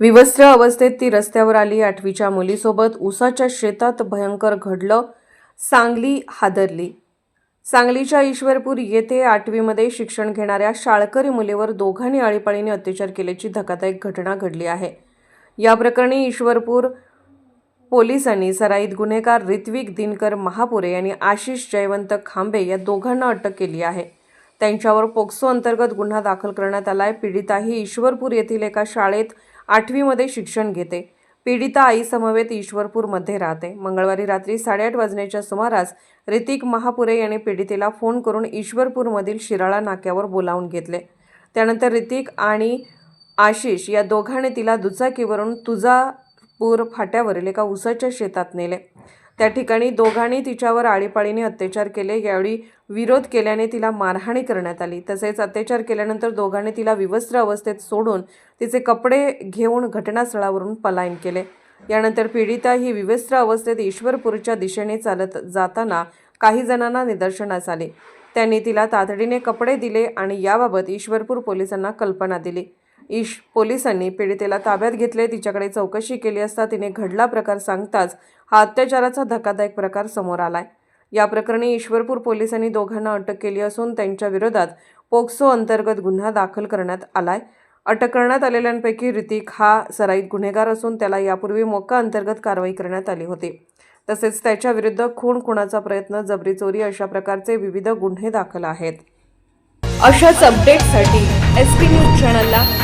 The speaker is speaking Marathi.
विवस्त्र अवस्थेत ती रस्त्यावर आली. आठवीच्या मुलीसोबत उसाच्या शेतात भयंकर घडलं. सांगली हादरली. सांगलीच्या ईश्वरपूर येथे आठवीमध्ये शिक्षण घेणाऱ्या शाळकरी मुलीवर दोघांनी आळीपाळीने अत्याचार केल्याची धक्कादायक घटना घडली आहे. या प्रकरणी ईश्वरपूर पोलिसांनी सराईत गुन्हेगार ऋत्विक दिनकर महापुरे यांनी आशिष जयवंत खांबे या दोघांना अटक केली आहे. त्यांच्यावर पोक्सो अंतर्गत गुन्हा दाखल करण्यात आलाय. आहे पीडिताही ईश्वरपूर येथील एका शाळेत आठवीमध्ये शिक्षण घेते. पीडिता आईसमवेत ईश्वरपूरमध्ये राहते. मंगळवारी रात्री साडेआठ वाजण्याच्या सुमारास ऋतिक महापुरे यांनी पीडितेला फोन करून ईश्वरपूरमधील शिराळा नाक्यावर बोलावून घेतले. त्यानंतर ऋतिक आणि आशिष या दोघांनी तिला दुचाकीवरून तुझापूर फाट्यावरील एका उसाच्या शेतात नेले. त्या ठिकाणी दोघांनी तिच्यावर आळीपाळीने अत्याचार केले. यावेळी विरोध केल्याने तिला मारहाणी करण्यात आली. तसेच अत्याचार केल्यानंतर दोघांनी तिला विवस्त्र अवस्थेत सोडून तिचे कपडे घेऊन घटनास्थळावरून पलायन केले. यानंतर पीडिता ही विवस्त्र अवस्थेत ईश्वरपूरच्या दिशेने चालत जाताना काही जणांना निदर्शनास आले. त्यांनी तिला तातडीने कपडे दिले आणि याबाबत ईश्वरपूर पोलिसांना कल्पना दिली. ईश पोलिसांनी पीडितेला ताब्यात घेतले तिच्याकडे चौकशी केली असता तिने घडला प्रकार सांगताच हा अत्याचाराचा धक्कादायक प्रकार समोर आलाय. या प्रकरणी ईश्वरपूर पोलिसांनी दोघांना अटक केली असून त्यांच्या विरोधात पोक्सो अंतर्गत गुन्हा दाखल करण्यात आलाय. अटक करण्यात आलेल्यांपैकी ऋतिक हा सराईत गुन्हेगार असून त्याला यापूर्वी मोका अंतर्गत कारवाई करण्यात आली होती. तसेच त्याच्या विरुद्ध खून खुणाचा प्रयत्न जबरी चोरी अशा प्रकारचे विविध गुन्हे दाखल आहेत. अशाच अपडेटसाठी एस पी न्यूज चॅनलला